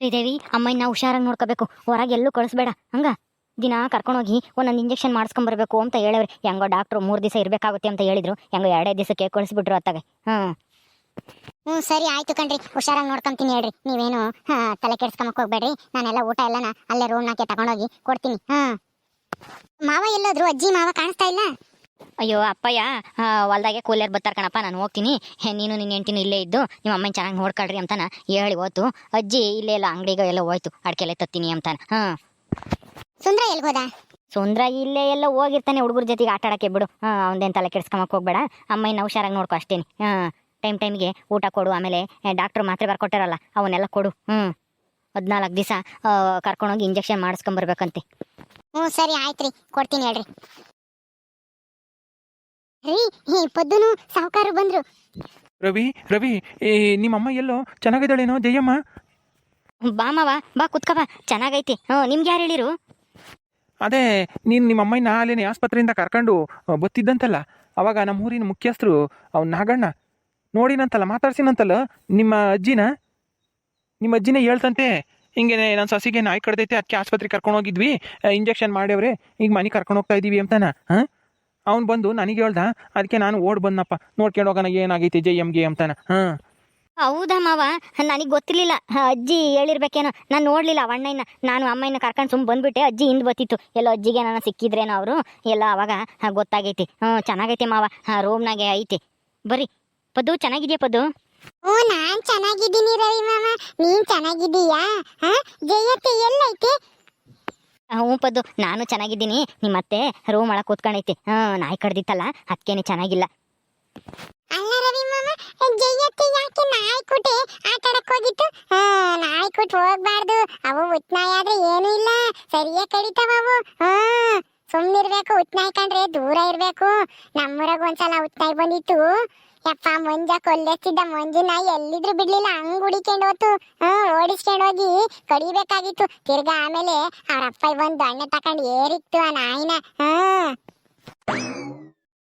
ಶ್ರೀದೇವಿ ಅಮ್ಮಯ್ಯನ ಹುಷಾರಾಗಿ ನೋಡ್ಕೋಬೇಕು. ಹೊರಗೆ ಎಲ್ಲೂ ಕಳಿಸ್ಬೇಡ. ಹಂಗ? ದಿನ ಕರ್ಕೊಂಡೋಗಿ ಒಂದೊಂದು ಇಂಜೆಕ್ಷನ್ ಮಾಡಿಸ್ಕೊಂಬರ್ಬೇಕು ಅಂತ ಹೇಳವ್ರಿ. ಹೆಂಗೋ ಡಾಕ್ಟ್ರು ಮೂರು ದಿವಸ ಇರಬೇಕಾಗುತ್ತೆ ಅಂತ ಹೇಳಿದ್ರು. ಹೆಂಗೋ ಎರಡೇ ದಿವಸಕ್ಕೆ ಕಳಿಸ್ಬಿಟ್ರು ಅತ್ತಾಗೆ. ಹ್ಞೂ ಹ್ಞೂ ಸರಿ ಆಯ್ತು ಕಣ್ರಿ. ಹುಷಾರಾಗಿ ನೋಡ್ಕೊಂತೀನಿ ಹೇಳ್ರಿ. ನೀವೇನು ತಲೆ ಕೆಡ್ಸ್ಕೊಂಬಕ್ ಹೋಗ್ಬೇಡ್ರಿ. ನಾನೆಲ್ಲ ಊಟ ಎಲ್ಲನ ಅಲ್ಲೇ ರೂಮ್ನಾಗೆ ತಗೊಂಡೋಗಿ ಕೊಡ್ತೀನಿ. ಹಾಂ. ಮಾವ ಎಲ್ಲೋದ್ರು? ಅಜ್ಜಿ, ಮಾವ ಕಾಣಿಸ್ತಾ ಇಲ್ಲ? ಅಯ್ಯೋ ಅಪ್ಪಯ್ಯ ಹೊಲ್ದಾಗೆ ಕೂಲರ್ ಬರ್ತಾರೆ ಕಣಪ್ಪ ನಾನು ಹೋಗ್ತೀನಿ. ನೀನು ನಿನ್ನ ಹೆಂಟಿನ ಇಲ್ಲೇ ಇದ್ದು ನಿಮ್ಮ ಅಮ್ಮನ ಚೆನ್ನಾಗಿ ನೋಡ್ಕೊಳ್ರಿ ಅಂತಾನ ಹೇಳಿ ಹೋತು. ಅಜ್ಜಿ ಇಲ್ಲೇ ಎಲ್ಲ ಅಂಗಡಿಗೆ ಎಲ್ಲ ಹೋಯ್ತು ಅಡ್ಕೆಲೆ ತತ್ತೀನಿ ಅಂತಾನ. ಹಾಂ. ಸುಂದ್ರ ಎಲ್ಗೋದ ಸುಂದ್ರ ಇಲ್ಲೇ ಎಲ್ಲ ಹೋಗಿರ್ತಾನೆ ಹುಡುಗರ ಜೊತೆಗೆ ಆಟ ಆಡಕ್ಕೆ ಬಿಡು. ಹಾಂ ಅವನದೇನು ತಲೆ ಕೆಡ್ಸ್ಕೊಂಬಕ್ ಹೋಗ್ಬೇಡ. ಅಮ್ಮನ ಹುಷಾರಾಗಿ ನೋಡ್ಕೊ ಅಷ್ಟೇನಿ. ಹಾಂ ಟೈಮ್ ಟೈಮ್ಗೆ ಊಟ ಕೊಡು ಆಮೇಲೆ ಡಾಕ್ಟ್ರು ಮಾತ್ರೆ ಬರ್ಕೊಟ್ಟಾರಲ್ಲ ಅವನ್ನೆಲ್ಲ ಕೊಡು. ಹ್ಞೂ ಹದಿನಾಲ್ಕು ದಿವಸ ಕರ್ಕೊಂಡೋಗಿ ಇಂಜೆಕ್ಷನ್ ಮಾಡಿಸ್ಕೊಂಬರ್ಬೇಕಂತೆ. ಹ್ಞೂ ಸರಿ ಆಯ್ತು ರೀ ಕೊಡ್ತೀನಿ ಹೇಳ್ರಿ. ರೀ ಹೇ ಪೊದ್ದುನು ಬಂದ್ರು. ರವಿ ರವಿ ಏ ನಿಮ್ಮಮ್ಮ ಎಲ್ಲೋ ಚೆನ್ನಾಗಿದ್ದಾಳೇನೋ ಜಯಮ್ಮ? ಬಾ ಮಾವ ಬಾ ಕುತ್ಕ ಬಾ. ಚೆನ್ನಾಗೈತಿ. ಹ್ಞೂ ನಿಮ್ಗೆ ಯಾರು ಹೇಳಿರು? ಅದೇ ನೀನು ನಿಮ್ಮ ಅಮ್ಮನ ಅಲ್ಲೇನೆ ಆಸ್ಪತ್ರೆಯಿಂದ ಕರ್ಕೊಂಡು ಬತ್ತಿದ್ದಂತಲ್ಲ ಅವಾಗ ನಮ್ಮ ಊರಿನ ಮುಖ್ಯಸ್ಥರು ಅವ್ನ ನಾಗಣ್ಣ ನೋಡಿನಂತಲ್ಲ ಮಾತಾಡ್ಸಿನಂತಲ್ಲ ನಿಮ್ಮ ಅಜ್ಜಿನ? ನಿಮ್ಮ ಅಜ್ಜಿನ ಹೇಳ್ತಂತೆ ಹಿಂಗೆ ನನ್ನ ಸೊಸಿಗೆ ನಾಯಿ ಕಡ್ದೈತೆ ಅದಕ್ಕೆ ಆಸ್ಪತ್ರೆಗೆ ಕರ್ಕೊಂಡು ಹೋಗಿದ್ವಿ ಇಂಜೆಕ್ಷನ್ ಮಾಡ್ಯವ್ರೆ ಈಗ ಮನೆ ಕರ್ಕೊಂಡು ಹೋಗ್ತಾ ಇದ್ದೀವಿ ಅಂತಾನ ಹಾಂ? ಅವ್ನು ಬಂದು ನನಗೆ ಹೇಳ್ದ ಅದಕ್ಕೆ ನಾನು ಓಡ್ ಬಂದಪ್ಪ ನೋಡ್ಕೊಂಡು ಹೋಗೋಣ ಎಂ ಗೆ ಅಂತಾನ. ಹಾಂ. ಹೌದಾ ಮಾವ? ನನಗೆ ಗೊತ್ತಿರ್ಲಿಲ್ಲ. ಅಜ್ಜಿ ಹೇಳಿರ್ಬೇಕೇನೋ. ನಾನು ನೋಡ್ಲಿಲ್ಲ ಅಣ್ಣಯ್ಯನ ನಾನು ಅಮ್ಮಯ್ಯನ ಕರ್ಕೊಂಡು ಸುಮ್ಮನೆ ಬಂದ್ಬಿಟ್ಟೆ. ಅಜ್ಜಿ ಹಿಂದೆ ಬತ್ತಿತ್ತು ಎಲ್ಲ ಅಜ್ಜಿಗೆ ನಾನು ಸಿಕ್ಕಿದ್ರೇನೋ ಅವರು? ಎಲ್ಲ ಅವಾಗ ಹ, ಗೊತ್ತಾಗೈತಿ. ಹ್ಞೂ ಚೆನ್ನಾಗೈತಿ ಮಾವ. ಹಾಂ ರೂಮ್ನಾಗೆ ಐತಿ. ಬರ್ರಿ. ಪದು ಚೆನ್ನಾಗಿದೆಯಾ ಪದು ಓ ನಾನ್ ಚೆನ್ನಾಗಿದ್ದೀನಿ ರವಿ ಮಾಮ ನೀನ್ ಚೆನ್ನಾಗಿದ್ದೀಯಾ? ಹಾ ಜಯತ್ತೆ ಎಲ್ಲೈತೆ? ಹ್ಞೂ ಪದ್ದು, ನಾನು ಚೆನ್ನಾಗಿದ್ದೀನಿ. ನಿಮ್ಮ ಅತ್ತೆ ರೂಮ್ ಒಳಗೆ ಕೂತ್ಕೊಂಡೈತಿ. ಹಾಂ ನಾಯಿ ಕಡ್ದಿತ್ತಲ್ಲ ಅದಕ್ಕೇನೆ ಚೆನ್ನಾಗಿಲ್ಲ. ಅಲ್ಲ ರವಿ ಮಾಮ ಜಯತ್ತೆ ಯಾಕೆ ನಾಯ್ಕುಟೆ ಆಟ ಆಡಕ್ ಹೋಗಿತ್ತು? ಹಾ ನಾಯ್ಕುಟ್ ಹೋಗ್ಬಾರ್ದು. ಅವು ಉತ್ನಾಯ ಆದ್ರೆ ಏನೂ ಇಲ್ಲ. ಸರಿಯಾಗಿ ಕಡಿತಾವ ಅವು. ಹಾ ಸುಮ್ನಿರ್ಬೇಕು ಉತ್ನಾಯ್ ಕಂಡ್ರೆ ದೂರ ಇರ್ಬೇಕು. ನಮ್ಮೂರಾಗ ಒಂದ್ಸಲ ಉತ್ನಾಯ್ ಬಂದಿತ್ತು. ಯಪ್ಪ ಮಂಜ ಕೊಲ್ಲೆತ್ತಿದ್ದ ಮಂಜಿನ ಎಲ್ಲಿದ್ರು ಬಿಡ್ಲಿಲ್ಲ ಹಂಗ್ ಹುಡಿಕೊಂಡು ಹೋತು. ಹ್ಮ್ ಓಡಿಸ್ಕೊಂಡು ಹೋಗಿ ಕಡಿಬೇಕಾಗಿತ್ತು. ತಿರ್ಗಾ ಆಮೇಲೆ ಅವ್ರ ಅಪ್ಪ ಬಂದು ಅಣ್ಣ ತಕೊಂಡು ಏರಿತ್ತು ಆ ನಾಯಿನ. ಹ್ಮ್.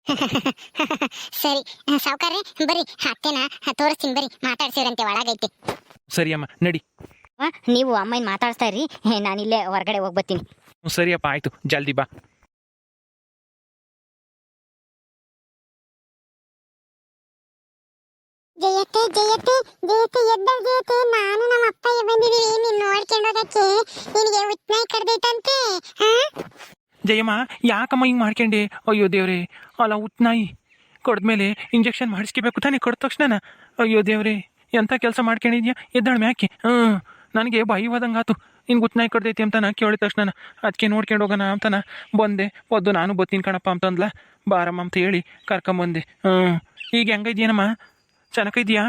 ಸರಿ ಸೌಕರ್ಯ ಬರ್ರಿ ಅತ್ತೆನ ತೋರಿಸ್ತೀನಿ ಬರ್ರಿ ಮಾತಾಡ್ಸಿರಂತೆ ಒಳಗೈತೆ. ಸರಿ ಅಮ್ಮ ನಡಿ. ನೀವು ಅಮ್ಮನ ಮಾತಾಡ್ಸ್ತಾ ಇರಿ ನಾನಿಲ್ಲೇ ಹೊರಗಡೆ ಹೋಗ್ಬತ್ತೀನಿ ಸರಿಯಪ್ಪ ಆಯ್ತು ಜಲ್ದಿ ಬಾ. ಜಯತೆ ಜಯತೆ ಜಯತೆ ಎದ್ದಳ ಜಯತೆ. ನಾನು ನಮ್ಮ ಅಪ್ಪ ಬಂದಿದೀವಿ ನೀನು ನೋಡ್ಕೊಂಡು ಹೋಗಕ್ಕೆ ನಿನಗೆ ಉತ್ನಾಯಿ ಕಡ್ದೈತಂತೆ ಜಯಮ್ಮ, ಯಾಕಮ್ಮ ಹಿಂಗೆ ಮಾಡ್ಕೊಂಡೆ? ಅಯ್ಯೋ ದೇವ್ರೆ, ಅಲ್ಲ ಉತ್ನಾಯಿ ಕಡ್ದ್ಮೇಲೆ ಇಂಜೆಕ್ಷನ್ ಮಾಡಿಸ್ಕೋಬೇಕು ತಾನೇ ಕಡ್ದ ತಕ್ಷಣ ಅಯ್ಯೋ ದೇವ್ರೆ ಎಂಥ ಕೆಲಸ ಮಾಡ್ಕೊಂಡಿದ್ಯಾ? ಎದ್ದಾಳ ಮ್ಯಾಕೆ? ಹ್ಞೂ, ನನಗೆ ಭಯವಾದಂಗೆ ಆತು. ಹಿಂಗೆ ಉತ್ನಾಯಿ ಕಡ್ದೈತಿ ನಾ ಕೇಳಿದ ತಕ್ಷಣ ಅದಕ್ಕೆ ನೋಡ್ಕೊಂಡು ಹೋಗೋಣ ಅಂತನ? ಬಂದೆ, ಒದ್ದು ನಾನು ಬತ್ತೀನಿ ಕಣಪ್ಪ ಅಂತಂದ್ಲ. ಬಾರಮ್ಮ ಅಂತ ಹೇಳಿ ಕರ್ಕೊಂಬಂದೆ. ಹ್ಞೂ, ಈಗ ಹೆಂಗೈದ್ಯೇನಮ್ಮ ಚೆನ್ನಾಗಿದ್ಯಾ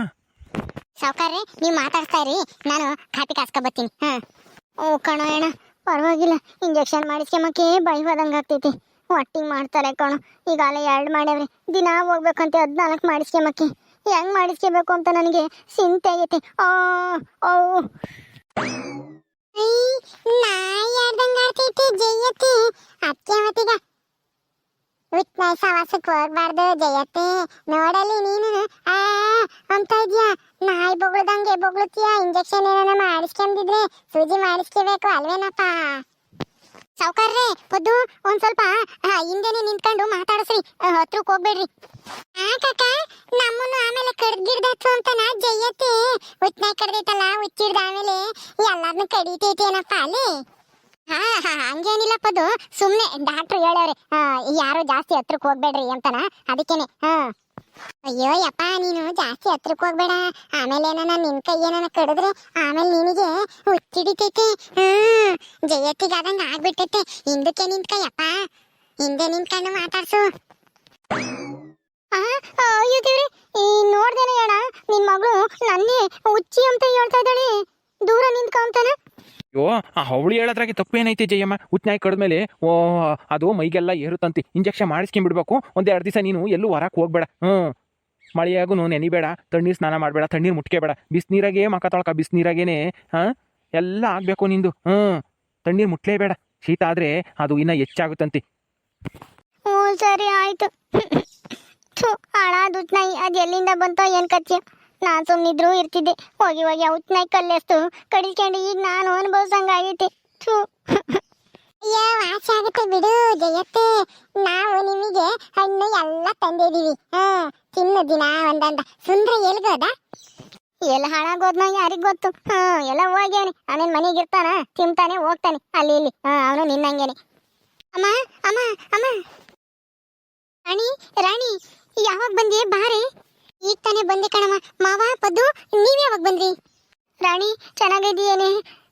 ಸಾವುಕಾರ್ರಿ ನೀವು ಮಾತಾಡ್ತಾ ಇರಿ. ನಾನು ಕಾಪಿ ಕಾಸ್ಕೊ ಬರ್ತೀನಿ ಹಾ. ಓ ಕಣೋ ಅಣ್ಣ ಪರವಾಗಿಲ್ಲ. ಇಂಜೆಕ್ಷನ್ ಮಾಡಿಸ್ಕೊಂಬಕ್ಕೆ ಹೋದಂಗೆ ಆಗ್ತೈತಿ. ಒಟ್ಟಿಗೆ ಮಾಡ್ತಾರೆ ಕಣೋ. ಈಗಾಗಲೇ ಎರಡು ಮಾಡ್ಯಾವ್ರಿ. ದಿನ ಹೋಗ್ಬೇಕಂತೆ ಹದಿನಾಲ್ಕು ಮಾಡಿಸ್ಕೊಂಬಕ್ಕೆ ಹೆಂಗ್ ಮಾಡಿಸ್ಕೋಬೇಕು ಅಂತ ನನಗೆ ಚಿಂತೆ ಆಗೈತಿ. ಓ ಓ. ಉತ್ನಾಯಿ ಸವಾಸಕ್ಕೆ ಹೋಗ್ಬಾರ್ದು ಜಯತೆ. ನೋಡಲಿ ನೀನು. ಆ ಇದ್ಯಾ ಬೊಗಳ್ದಂಗೆ ಬೊಗಳುತ್ತೀಯ? ಇಂಜೆಕ್ಷನ್ ಏನಾನ ಮಾಡಿಸ್ಕೊಂಡಿದ್ರೆ ಸೂಜಿ ಮಾಡಿಸ್ಕೋಬೇಕು ಅಲ್ವೇನಪ್ಪ? ಸಾವುಕಾರ್ರೆ ಪೊದ್ದು ಒಂದ್ ಸ್ವಲ್ಪ ಆ, ಹಿಂದೆನೆ ನಿಂತ್ಕೊಂಡು ಮಾತಾಡಿಸ್ರಿ. ಹತ್ರಕ್ಕೆ ಹೋಗ್ಬೇಡ್ರಿ. ಕಾಕ ನಮ್ಮನ್ನು ಆಮೇಲೆ ಕಡ್ದಿಡ್ದತ್ತು ಅಂತ ನಾ ಜಯತೆ. ಉತ್ನಾಯಿ ಕಡ್ದೈತಲ್ಲ ಉಚ್ಚಿಡ್ದ ಆಮೇಲೆ ಎಲ್ಲಾರ್ನು ಕಡಿತೈತೇನಪ್ಪ ಅಲ್ಲಿ? ಹಂಗೇನಿಲ್ಲ ಅದು. ಸುಮ್ನೆ ಡಾಕ್ಟರ್ ಹೇಳವ್ರೆ ಆ, ಯಾರು ಜಾಸ್ತಿ ಹತ್ರಕ್ಕೆ ಹೋಗ್ಬೇಡ್ರಿ ಅಂತನ. ಅದಕ್ಕೇನೆ ಹಾ. ಅಯ್ಯೋ ಯಪ್ಪ ನೀನು ಜಾಸ್ತಿ ಹತ್ರಕ್ಕೆ ಹೋಗ್ಬೇಡ. ಆಮೇಲೆ ಏನಾನ ನಿನ್ ಕೈ ಏನಾನ ಕಡಿದ್ರೆ ಆಮೇಲೆ ನಿನಗೆ ಹುಚ್ಚಿಡಿತೈತೆ ಹ್ಮ್ ಜಯತ್ತಿಗಾದಂಗ ಆಗ್ಬಿಟ್ಟೈತೆ. ಹಿಂದಕ್ಕೆ ನಿಂತ್ಕಯ್ಯಪ್ಪ ಹಿಂದೆ ನಿಂತ್ಕೊಂಡು ಮಾತಾಡ್ಸು. ಅಯ್ಯೋ ದೇವ್ರಿ ಈ ನೋಡ್ದೇನೆ ಅಣ್ಣ ನಿನ್ ಮಗಳು ನನ್ನೇ ಹುಚ್ಚಿ ಅಂತ ಹೇಳ್ತಾ ಇದ್ದಾಳೆ. ದೂರ ನಿಂತ್ಕೊ ಅಂತಾನ? ಅಯ್ಯೋ, ಆ ಅವಳು ಹೇಳೋದ್ರಾಗೆ ತಪ್ಪೇನೈತಿ ಜಯಮ್ಮ? ಉತ್ನಾಯಿ ಕಡ್ದ್ಮೇಲೆ, ಓ, ಅದು ಮೈಗೆಲ್ಲ ಏರುತ್ತಂತೆ. ಇಂಜೆಕ್ಷನ್ ಮಾಡಿಸ್ಕೊಂಡ್ಬಿಡ್ಬೇಕು. ಒಂದೆರಡು ದಿವಸ ನೀನು ಎಲ್ಲೂ ಹೊರಕ್ಕೆ ಹೋಗ್ಬೇಡ. ಹ್ಞೂ. ಮಳೆಯಾಗೂ ನೆನಿಬೇಡ. ತಣ್ಣೀರು ಸ್ನಾನ ಮಾಡಬೇಡ. ತಣ್ಣೀರು ಮುಟ್ಕೇಬೇಡ. ಬಿಸಿನೀರಾಗೆ ಮಕ ತೊಳ್ಕ, ಬಿಸಿನೀರಾಗೇನೆ, ಹಾಂ? ಎಲ್ಲ ಆಗಬೇಕು ನಿಂದು. ಹ್ಞೂ. ತಣ್ಣೀರು ಮುಟ್ಲೇಬೇಡ. ಶೀತ ಆದರೆ ಅದು ಇನ್ನೂ ಹೆಚ್ಚಾಗುತ್ತಂತೆ. ಹ್ಞೂ, ಸರಿ ಆಯಿತು. ಹಾಳಾದ ನಾಯಿ, ಅದು ಎಲ್ಲಿಂದ ಬಂತೋ ಏನು ಕಚ್ಚಿ ನಾನ್ ಸುಮ್ನಿದ್ರು ಇರ್ತಿದ್ದೆ. ಹೋಗಿ ಹೋಗಿ ಔತ್ನಾಗ ಕಲ್ಲೆಸ್ತು. ಕಡಿಸ್ಕೊಂಡು ಈಗ ನಾನು ಅನುಭವಿಸಂಗಾಗೈತೆ. ಥೂ. ಅಯ್ಯೋ ವಾಸಿ ಆಗುತ್ತೆ ಬಿಡು ಜಯತ್ತೆ. ನಾವು ನಿಮಗೆ ಹಣ್ಣು ಎಲ್ಲ ತಂದಿದೀವಿ ಹಾ ತಿನ್ನು ದಿನ ಒಂದಂದ. ಸುಂದ್ರ ಎಲ್ಗೋದ ಎಲ್ಲ ಹಾಳಾಗೋದ್ನ ಯಾರಿಗ್ ಗೊತ್ತು? ಹಾ ಎಲ್ಲ ಹೋಗ್ಯಾನೆ. ಅವನೇನ್ ಮನೆಗೆ ಇರ್ತಾನ ತಿಂತಾನೆ ಹೋಗ್ತಾನೆ. ಅಲ್ಲಿ ಇಲ್ಲಿ. ಹಾ ಅವನು ನಿನ್ನಂಗೇನೆ. ಅಮ್ಮ ಅಮ್ಮ ಅಮ್ಮ. ರಾಣಿ ರಾಣಿ ಯಾವಾಗ ಬಂದಿ ಬಾರೆ. ಈಗ ತಾನೇ ಬಂದೆ ಕಣಮ್ಮ. ಮಾವ, ಪದ್ದು, ನೀವ್ ಯಾವಾಗ ಬಂದ್ರಿ? ರಾಣಿ ಚೆನ್ನಾಗಿದೀಯೇನೆ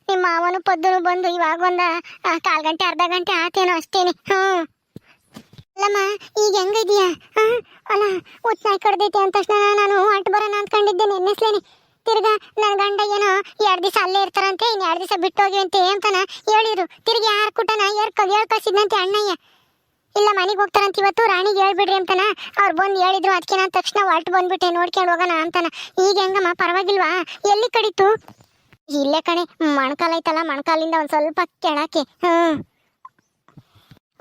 ನಿಮ್ಮ ಮಾವನು ಪದ್ದುನು ಬಂದು ಇವಾಗ ಒಂದ ಕಾಲ್ ಗಂಟೆ, ಅರ್ಧ ಗಂಟೆ ಆತೇನೋ ಅಷ್ಟೇನೆ. ಹ್ಮ್. ಅಲ್ಲಮ್ಮ, ಈಗ ಹೆಂಗಿದೀಯ ಹಾ? ಅಲ್ಲ ಅಂದ ತಕ್ಷಣ ನಾನು ಹೊಂಟ್ ಬರೋಣ ಅಂದ್ಕೊಂಡಿದ್ದೆ ನೆನ್ನೆಸ್ಲೇನೆ ತಿರ್ಗ ನನ್ನ ಗಂಡ ಏನೋ ಎರಡ್ ದಿವಸ ಅಲ್ಲೇ ಇರ್ತಾರಂತೆ, ಇನ್ ಎರಡ್ ದಿವಸ ಬಿಟ್ಟು ಹೋಗಿವಂತೆ ಅಂತಾನ ಹೇಳಿದ್ರು. ತಿರ್ಗಿ ಯಾರ ಕುಟನ ಏರ್ ಹೇಳ್ ಕಳ್ಸಿದ್ನಂತೆ ಅಣ್ಣಯ್ಯ? ಇಲ್ಲ, ಮನೆಗೆ ಹೋಗ್ತಾರಂತ ಇವತ್ತು ರಾಣಿಗೆ ಹೇಳ್ಬಿಡ್ರಿ ಅಂತನ. ಅವ್ರು ಬಂದು ಹೇಳಿದ್ರು ಅದಕ್ಕೆ ನಾನು ತಕ್ಷಣ ಹೊರಟು ಬಂದ್ಬಿಟ್ಟೆ, ನೋಡ್ಕೊಂಡು ಹೋಗೋಣ ಅಂತಾನ. ಈಗ ಹೆಂಗಮ್ಮ, ಪರವಾಗಿಲ್ವಾ? ಎಲ್ಲಿ ಕಡಿತು? ಇಲ್ಲೇ ಕಣೆ, ಮಣ್ಕಾಲ್ ಐತಲ್ಲ ಮಣ್ಕಾಲಿಂದ ಒಂದು ಸ್ವಲ್ಪ ಕೆಳಕ್ಕೆ. ಹ್ಞೂ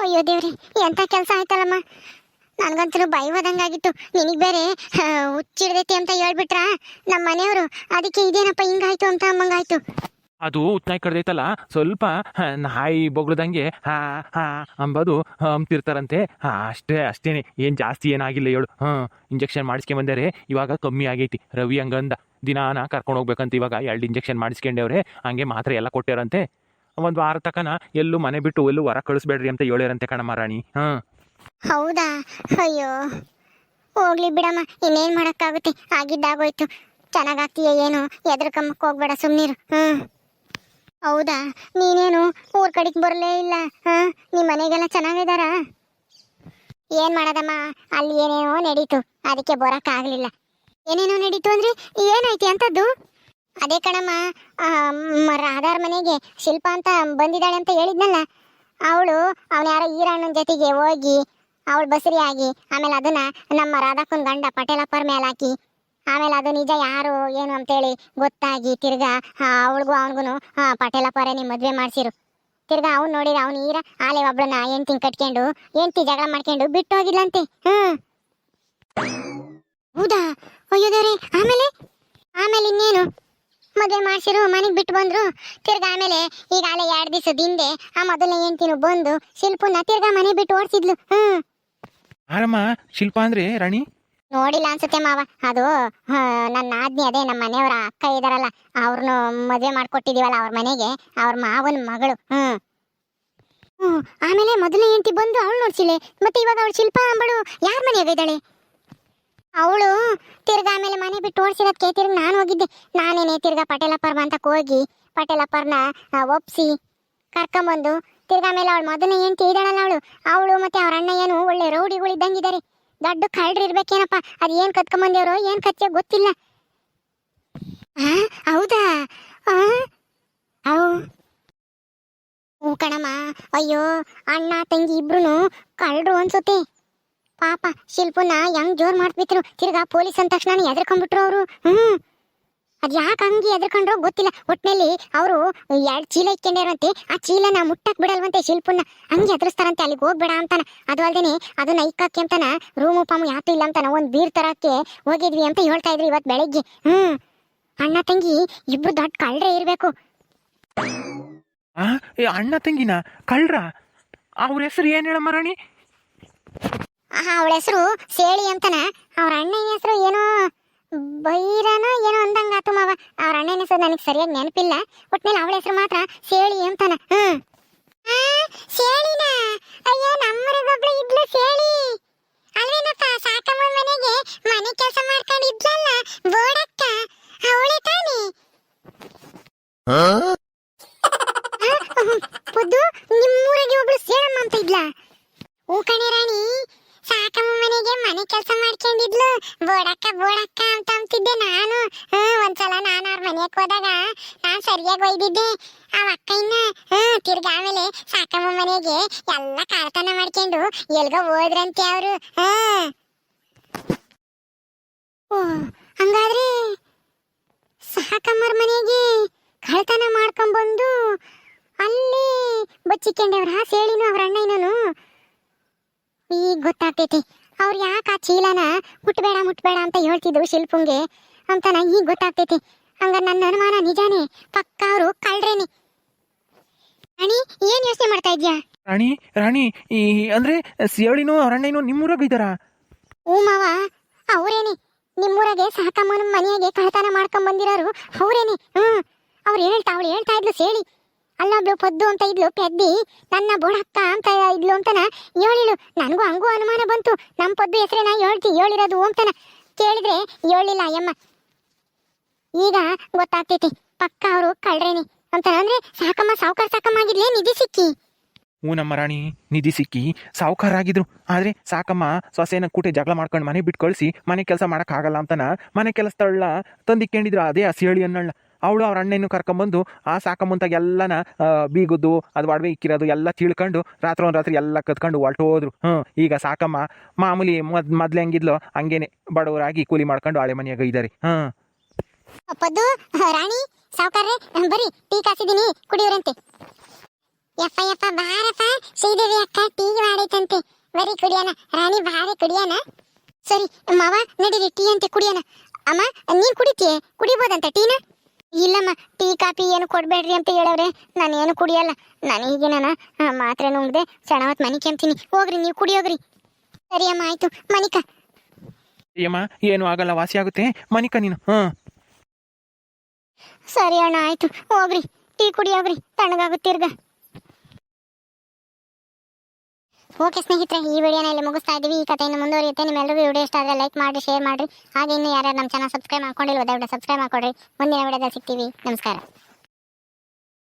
ಅಯ್ಯೋ ದೇವ್ರಿ, ಎಂತ ಕೆಲಸ ಆಯ್ತಲ್ಲಮ್ಮ? ನನಗಂತೂ ಭಯ ಹೋದಂಗಾಗಿತ್ತು. ನಿನಗ್ ಬೇರೆ ಹುಚ್ಚಿಡ್ದೈತಿ ಅಂತ ಹೇಳ್ಬಿಟ್ರ? ನಮ್ಮ ಮನೆಯವರು, ಅದಕ್ಕೆ ಇದೇನಪ್ಪ ಹಿಂಗಾಯ್ತು ಅಂತ ಅಮ್ಮಂಗಾಯ್ತು. ಅದು ಉತ್ನಾಯಿ ಕಡ್ದೈತಲ್ಲ, ಸ್ವಲ್ಪ ನಾಯಿ ಬೊಗಳ್ದಂಗೆ, ಹಾ ಹಾ, ಅಂಬದು ಅಂತಿರ್ತಾರಂತೆ ಹಾ, ಅಷ್ಟೇ, ಅಷ್ಟೇನೆ. ಏನು ಜಾಸ್ತಿ ಏನಾಗಿಲ್ಲ ಹೇಳು. ಹಾಂ, ಇಂಜೆಕ್ಷನ್ ಮಾಡಿಸ್ಕೊಂಬಂದರೆ ಇವಾಗ ಕಮ್ಮಿ ಆಗೈತಿ. ರವಿ ಹಂಗಂದ, ದಿನಾನ ಕರ್ಕೊಂಡು ಹೋಗ್ಬೇಕಂತ ಇವಾಗ ಎರಡು ಇಂಜೆಕ್ಷನ್ ಮಾಡಿಸ್ಕೊಂಡವ್ರೆ, ಹಂಗೆ ಮಾತ್ರ ಎಲ್ಲ ಕೊಟ್ಟಿರಂತೆ ಒಂದು ವಾರ ತಕನ, ಎಲ್ಲೂ ಮನೆ ಬಿಟ್ಟು ಎಲ್ಲೂ ಹೊರ ಕಳಿಸ್ಬೇಡ್ರಿ ಅಂತ ಹೇಳಿರಂತೆ ಕಣಮ್ಮ ರಾಣಿ. ಹಾಂ. ಹೌದಾ? ಅಯ್ಯೋ. ಹೋಗ್ಲಿ ಬಿಡಮ್ಮ, ಇನ್ನೇನು ಮಾಡೋಕ್ಕಾಗುತ್ತೆ? ಆಗಿದ್ದಾಗೋಯ್ತು. ಚೆನ್ನಾಗಾಗ್ತೀಯ ಏನು? ಎದ್ರಕಮ್ಮಕ್ ಹೋಗ್ಬೇಡ ಸುಮ್ಮನಿರು ಹ್ಮ್ ಹೌದಾ? ನೀನೇನು ಊರ್ ಕಡೆಗ್ ಬರಲೇ ಇಲ್ಲ, ಹಾ? ನಿಮ್ ಮನೆಗೆಲ್ಲ ಚೆನ್ನಾಗಿದಾರ? ಏನ್ ಮಾಡದಮ್ಮ? ಅಲ್ಲಿ ಏನೇನೋ ನಡೀತು, ಅದಕ್ಕೆ ಬರಕ್ ಆಗ್ಲಿಲ್ಲ ಏನೇನೋ ನಡೀತು ಅಂದ್ರೆ ಏನೈತಿ ಅಂತದ್ದು? ಅದೇ ಕಣಮ್ಮ ರಾಧಾರ್ ಮನೆಗೆ ಶಿಲ್ಪ ಅಂತ ಬಂದಿದ್ದಾಳೆ ಅಂತ ಹೇಳಿದ್ನಲ್ಲ, ಅವಳು, ಅವನ ಯಾರೋ ಈರಣ್ಣನ ಜೊತೆಗೆ ಹೋಗಿ, ಅವಳು ಬಸರಿ ಆಗಿ ಆಮೇಲೆ ಅದನ್ನ ನಮ್ಮ ರಾಧಾಕನ ಗಂಡ ಪಟೇಲಪ್ಪರ ಮೇಲೆ ಹಾಕಿ ಆಮೇಲೆ ಅದು ನಿಜ ಯಾರು, ಏನು ಅಂತೇಳಿ ಗೊತ್ತಾಗಿ ತಿರ್ಗಾ ಅವಳಿಗೂ ಅವನಿಗೂ ಪಟೇಲಪ್ಪರೇ ಮದ್ವೆ ಮಾಡ್ಸಿರು. ತಿರ್ಗಾ ಅವ್ನು ನೋಡಿರ ಅವ್ನು ಈರ, ಆಲೆ ಒಬ್ಳನ್ನ ಹೆಂಡ್ತಿ ಕಟ್ಕೊಂಡು, ಹೆಂಡ್ತಿ ಜಗಳ ಮಾಡ್ಕೊಂಡು ಬಿಟ್ಟು ಹೋಗಿಲ್ಲಂತೆ ಹೌದಾ? ಅಯ್ಯೋ ದೇವ್ರೆ, ಆಮೇಲೆ? ಆಮೇಲೆ ಇನ್ನೇನು? ಮದುವೆ ಮಾಡ್ಸಿರು, ಮನೆಗೆ ಬಿಟ್ಟು ಬಂದ್ರು. ತಿರ್ಗಾ ಆಮೇಲೆ ಈಗ ಆಲೆ ಎರಡು ದಿವಸದ ಹಿಂದೆ ಆ ಮೊದಲನೇ ಹೆಂಡ್ತಿನು ಬಂದು ಶಿಲ್ಪನ ತಿರ್ಗಾ ಮನೆ ಬಿಟ್ಟು ಓಡಿಸಿದ್ಲು. ಹ್ಮ್. ಆರಮ್ಮ, ಶಿಲ್ಪ ಅಂದ್ರೆ ರಾಣಿ? ನೋಡಿಲ್ಲ ಅನ್ಸುತ್ತೆ ಮಾವ. ಅದು ನನ್ನ ಆಜ್ಞೆ ಅದೇ ನಮ್ಮ ಮನೆಯವರ ಅಕ್ಕ ಇದಾರಲ್ಲ ಅವ್ರನ್ನು ಮದುವೆ ಮಾಡ್ಕೊಟ್ಟಿದೀವಲ್ಲ ಅವ್ರ ಮನೆಗೆ, ಅವ್ರ ಮಾವನ ಮಗಳು, ಹ್ಮ್. ಹ್ಮ್ ಆಮೇಲೆ ಮೊದಲನೇ ಹೆಂಡತಿ ಬಂದು ಅವಳು ನೋಡ್ಸಿಲೆ. ಮತ್ತೆ ಇವಾಗ ಅವಳು ಶಿಲ್ಪ ಅಂಬಳು ಯಾರ ಮನೆಯಾಗ ಇದ್ದಾಳೆ? ಅವಳು ತಿರ್ಗಾ ಆಮೇಲೆ ಮನೆ ಬಿಟ್ಟು ಓಡಿಸಿರೋದಕ್ಕೆ ತಿರ್ಗ ನಾನು ಹೋಗಿದ್ದೆ. ನಾನೇನೆ ತಿರ್ಗಾ ಪಟೇಲಪ್ಪರ್ ಅಂತ ಹೋಗಿ, ಪಟೇಲಪ್ಪರ್ನ ಒಪ್ಸಿ ಕರ್ಕೊಂಬಂದು, ತಿರ್ಗಾ ಆಮೇಲೆ ಅವಳು ಮೊದಲನೇ ಹೆಂಡತಿ ಇದ್ದಾಳಲ್ಲ ಅವಳು. ಅವಳು ಮತ್ತೆ ಅವ್ರ ಅಣ್ಣ ಏನು ಒಳ್ಳೆ ರೌಡಿಗಳು ಇದ್ದಂಗಿದ್ದಾರೆ ದೊಡ್ಡ ಕಳ್ಳರು ಇರ್ಬೇಕೇನಪ್ಪ? ಅದ್ ಏನ್ ಕತ್ಕೊಂಬಂದೇವ್ರೋ ಏನ್ ಕತ್ತೆ ಗೊತ್ತಿಲ್ಲ. ಆ, ಹೌದಾ? ಅವ್ ಹ್ಞೂ ಕಣಮ್ಮ. ಅಯ್ಯೋ ಅಣ್ಣ ತಂಗಿ ಇಬ್ರು ಕಳ್ರು ಅನ್ಸುತ್ತೆ. ಪಾಪ ಶಿಲ್ಪನ ಹೆಂಗ್ ಜೋರ್ ಮಾಡ್ಬಿಟ್ರು. ತಿರ್ಗಾ ಪೊಲೀಸ್ ಅಂದ ತಕ್ಷಣ ಎದ್ರಕೊಂಡ್ಬಿಟ್ರು ಅವರು. ಹ್ಮ್. ಅದ್ ಯಾಕೆ ಹಂಗೆ ಎದ್ರಕೊಂಡ್ರು ಗೊತ್ತಿಲ್ಲ. ಒಟ್ಟಿನಲ್ಲಿ ಅವರು ಎರಡ್ ಚೀಲ ಇಟ್ಕೊಂಡ್ಯಾರಂತೆ ಆ ಚೀಲನ ಮುಟ್ಟಕ್ ಬಿಡಲ್ವಂತೆ ಶಿಲ್ಪನ ಹಂಗೆ ಎದುರಿಸ್ತಾರಂತೆ ಅಲ್ಲಿಗೆ ಹೋಗ್ಬೇಡ ಅಂತಾನ. ಅದು ಅಲ್ದೇನೆ ಅದನ್ನ ಇಕ್ಕಕ್ಕೆ ಅಂತಾನ ರೂಮು ಪಾಮು ಯಾತು ಇಲ್ಲ ಅಂತಾನ ಒಂದ್ ಬೀರ್ ತರಕ್ಕೆ ಹೋಗಿದ್ವಿ ಅಂತ ಹೇಳ್ತಾ ಇದ್ರು ಇವತ್ ಬೆಳಗ್ಗೆ. ಹ್ಮ್. ಅಣ್ಣ ತಂಗಿ ಇಬ್ರು ದೊಡ್ಡ ಕಳ್ರೆ ಇರ್ಬೇಕು. ಅಣ್ಣ ತಂಗಿನ? ಕಳ್ರ? ಅವ್ರ ಹೆಸರು ಏನು ಹೇಳಮ್ಮ ರಾಣಿ? ಅವಳ ಹೆಸರು ಸೇಳಿ ಅಂತನ. ಅವ್ರ ಅಣ್ಣನ ಹೆಸರು ಏನೋ ಬೈರನ ಏನೋ ಅಂದಂಗಾತು ಮಾವ. ಅವ್ರ ಅಣ್ಣನ ಹೆಸರು ನನಗೆ ಸರಿಯಾಗಿ ನೆನಪಿಲ್ಲ. ಒಟ್ನಲ್ಲಿ ಅವಳ ಹೆಸರು ಮಾತ್ರ ಸೇಳಿ ಅಂತಾನ. ಹ್ಮ್. ಸೇಳಿನ ಅಯ್ಯೋ, ನಮ್ಮರಿಗೊಬ್ಳು ಇದ್ಲು ಸೇಳಿ ಅಲ್ವೇನಪ್ಪ, ಸಾಕಮ್ಮ ಮನೆಗೆ ಮನೆ ಕೆಲಸ ಮಾಡ್ಕೊಂಡಿದ್ಲಲ್ಲ ಬೋಡಕ್ಕ? ಅವಳೆ ತಾನೇ ಪುದ್ದು ನಿಮ್ಮೂರಿಗೆ ಒಬ್ಳು ಸೇಳಮ್ಮ ಅಂತ ಇದ್ಲಾ ಹೂ ಕಣೆ ರಾಣಿ ಸಾಕಮ್ಮ ಮನೆಗೆ ಮನೆ ಕೆಲಸ ಮಾಡ್ಕೊಂಡಿದ್ಲು ಬೋಡಕ್ಕ ಬೋಡಕ್ಕ ಅಂತ ಅಂತಿದ್ದೆ ನಾನು ಹ್ಮ್ ಒಂದ್ಸಲ ನಾನು ಅವ್ರ ಮನೆಗೆ ಹೋದಾಗ ನಾನ್ ಸರಿಯಾಗಿ ಒಯ್ದಿದ್ದೆ ಆ ಅಕ್ಕ ಇನ್ನ ಹ್ಮ್ ತಿರ್ಗಾ ಆಮೇಲೆ ಸಾಕಮ್ಮ ಮನೆಗೆ ಎಲ್ಲ ಕಾರ್ಖಾನ ಮಾಡ್ಕೊಂಡು ಎಲ್ಗ ಹೋದ್ರಂತೆ ಅವರು. ಹಂಗಾದ್ರೆ ಸಹಕಮ್ಮರ್ ಮನೆಗೆ ಕಳ್ತನ ಮಾಡ್ಕೊಂಡ್ಬಂದು ಅಲ್ಲಿ ಬಚ್ಚಿಕೊಂಡವ್ರ ಸೇಳಿನು ಅವ್ರ ಅಣ್ಣ ಇನ್ನೂ ಈಗ ಗೊತ್ತಾಗ್ತೈತಿ. ಅವ್ರು ಯಾಕೆ ಆ ಚೀಲನ ಮುಟ್ಬೇಡ ಮುಟ್ಬೇಡ ಅಂತ ಹೇಳ್ತಿದ್ರು ಶಿಲ್ಪುಂಗೆ ನಂಗೆ ಈಗ ಗೊತ್ತಾಗ್ತೈತಿ. ಹಂಗ ನನ್ನ ಅನುಮಾನ ನಿಜಾನೇ ಪಕ್ಕ ಅವರು ಕಳ್ರೇನಿ. ರಾಣಿ ಏನ್ ಯೋಚನೆ ಮಾಡ್ತಾ ಇದ್ಯಾ? ರಾಣಿ ರಾಣಿ ಈ ಅಂದ್ರೆ ಸಿಯಾಳಿನೂ ಅರಣ್ಯನೂ ನಿಮ್ಮೂರಾಗ ಇದ್ದಾರಾ? ಓ ಮಾವ ಅವರೇನಿ. ನಿಮ್ಮೂರಾಗೆ ಸಾಕಮ್ಮನ ಮನೆಯಾಗೆ ಕಳ್ತನ ಮಾಡ್ಕೊಂಡ್ ಬಂದಿರೋರು ಅವ್ರೇನಿ. ಹ್ಮ್ ಅವ್ರು ಹೇಳ್ತಾ ಅವ್ಳು ಹೇಳ್ತಾ ಇದ್ಲು ಸೇಳಿ. ಅಲ್ಲೊಬ್ಳು ಪದ್ದು ಅಂತ ಇದ್ಲು ಪೆದ್ದಿ. ನನ್ನ ಬೋಡಕ್ಕ ಅಂತ ಇದ್ಲು ಅಂತನ ಹೇಳಿಳು ನನಗೂ ಹಂಗೂ ಅನುಮಾನ ಬಂತು. ನಮ್ಮ ಪದ್ದು ಹೆಸರೇನ ಹೇಳ್ತಿ ಹೇಳಿರೋದು ಅಂತನ. ಕೇಳಿದ್ರೆ ಹೇಳಿಲ್ಲ ಅಯ್ಯಮ್ಮ. ಈಗ ಗೊತ್ತಾಗ್ತೈತಿ ಪಕ್ಕ ಅವರು ಕಳ್ರೇನಿ. ಅಂತ ಅಂದ್ರೆ ಸಾಕಮ್ಮ, ಸಾವುಕಾರ ಸಾಕಮ್ಮ ಆಗಿದ್ಲೇ ನಿಧಿ ಸಿಕ್ಕಿ. ಹ್ಞೂ ನಮ್ಮ ರಾಣಿ, ನಿಧಿ ಸಿಕ್ಕಿ. ಸಾವುಕಾರ ಆಗಿದ್ರು. ಆದ್ರೆ ಸಾಕಮ್ಮ ಸೊಸೆನ ಕೂಟೆ ಜಗಳ ಮಾಡ್ಕೊಂಡು ಮನೆ ಬಿಟ್ಟು ಕಳಿಸಿ ಮನೆ ಕೆಲಸ ಆಗಲ್ಲ ಅಂತನ. ಮನೆ ಕೆಲಸದಳ್ಳ ತಂದಿಕ್ಕೊಂಡಿದ್ರು ಅದೇ ಆ ಹೇಳಿ ಅನ್ನಳ್ಳ. ಅವಳು ಅವ್ರ ಅಣ್ಣನ್ನು ಕರ್ಕೊಂಬಂದು ಆ ಸಾಕಮ್ಮಂತಾಗ ಎಲ್ಲನ ಬೀಗುದು ಅದು ಒಡವೆ ಇಕ್ಕಿರೋದು ಎಲ್ಲ ತಿಳ್ಕೊಂಡು ರಾತ್ರಿ ಒಂದು ರಾತ್ರಿ ಎಲ್ಲ ಕತ್ಕೊಂಡು ಹೊರ್ಟೋದ್ರು. ಹ್ಞೂ ಈಗ ಸಾಕಮ್ಮ ಮಾಮೂಲಿ ಮೊದ್, ಮೊದ್ಲು ಹೆಂಗಿದ್ಲೋ ಹಂಗೇನೆ ಬಡವರಾಗಿ ಕೂಲಿ ಮಾಡ್ಕೊಂಡು ಹಳೆ ಮನೆಯಾಗ ಇದ್ದಾರೆ ಹಾಂ ಪದ್ದು, ರಾಣಿ, ಸಾವುಕಾರ್ರೆ ಬರಿ ಟೀ ಕಾಸಿದೀನಿ ಕುಡಿಯೋರಂತೆ ಯಪ್ಪ ಯಪ್ಪ, ಬಾರಪ್ಪ. ಶ್ರೀದೇವಿ ಅಕ್ಕ, ಟೀ ಮಾಡೈತಂತೆ ಬರೀ ಕುಡಿಯೋಣ. ರಾಣಿ, ಬಾರಿ ಕುಡಿಯೋಣ. ಸರಿ, ಮಾವ, ನಡೀರಿ, ಟೀ ಅಂತೆ, ಕುಡಿಯೋಣ. ಅಮ್ಮ, ನೀನು ಕುಡಿತೀಯ? ಕುಡಿಬೋದಂತ ಟೀನ? ಇಲ್ಲಮ್ಮ, ಟೀ, ಕಾಫಿ ಏನು ಕೊಡಬೇಡ್ರಿ ಅಂತ ಹೇಳವ್ರೆ. ನಾನು ಏನು ಕುಡಿಯಲ್ಲ. ನಾನು ಹೀಗೆ ನಾನು ಮಾತ್ರೆ ನುಂಗ್ದೆ ಸಣ್ಣ ಹೊತ್ತು ಮನೆ ಕೆಮ್ತೀನಿ. ಹೋಗ್ರಿ, ನೀವು ಕುಡಿಯೋಗ್ರಿ ಸರಿ, ಅಮ್ಮ, ಆಯ್ತು. ಮನಿಕ. ಏನು ಆಗಲ್ಲ, ವಾಸಿ ಆಗುತ್ತೆ. ಮನಿಕ ನೀನು. ಹಾಂ ಸರಿ ಅಣ್ಣ, ಆಯ್ತು. ಹೋಗ್ರಿ. ಟೀ ಕುಡಿಯೋಗ್ರಿ ತಣ್ಣಗಾಗುತ್ತೀರ್ಗ. ಓಕೆ ಸ್ನೇಹಿತರೆ, ಈ ವಿಡಿಯೋನ ಇಲ್ಲಿ ಮುಗಿಸ್ತಾ ಇದ್ದೀವಿ. ಈ ಕಥೆಯನ್ನು ಮುಂದುವರಿಯುತ್ತೆ. ನಿಮ್ಮೆಲ್ಲರಿಗೂ ವಿಡಿಯೋ ಇಷ್ಟ ಆದರೆ ಲೈಕ್ ಮಾಡಿ ಶೇರ್ ಮಾಡಿ ಹಾಗೆ ಇನ್ನು ಯಾರ್ಯಾರು ನಮ್ಮ ಚಾನಲ್ ಸಬ್ಸ್ಕ್ರೈಬ್ ಮಾಡ್ಕೊಂಡಿಲ್ಲ ದಯವಿಟ್ಟು ಸಬ್ಸ್ಕ್ರೈಬ್ ಮಾಡ್ಕೊಡ್ರಿ. ಮುಂದಿನ ವಿಡಿಯೋದಲ್ಲಿ ಸಿಗ್ತೀವಿ. ನಮಸ್ಕಾರ.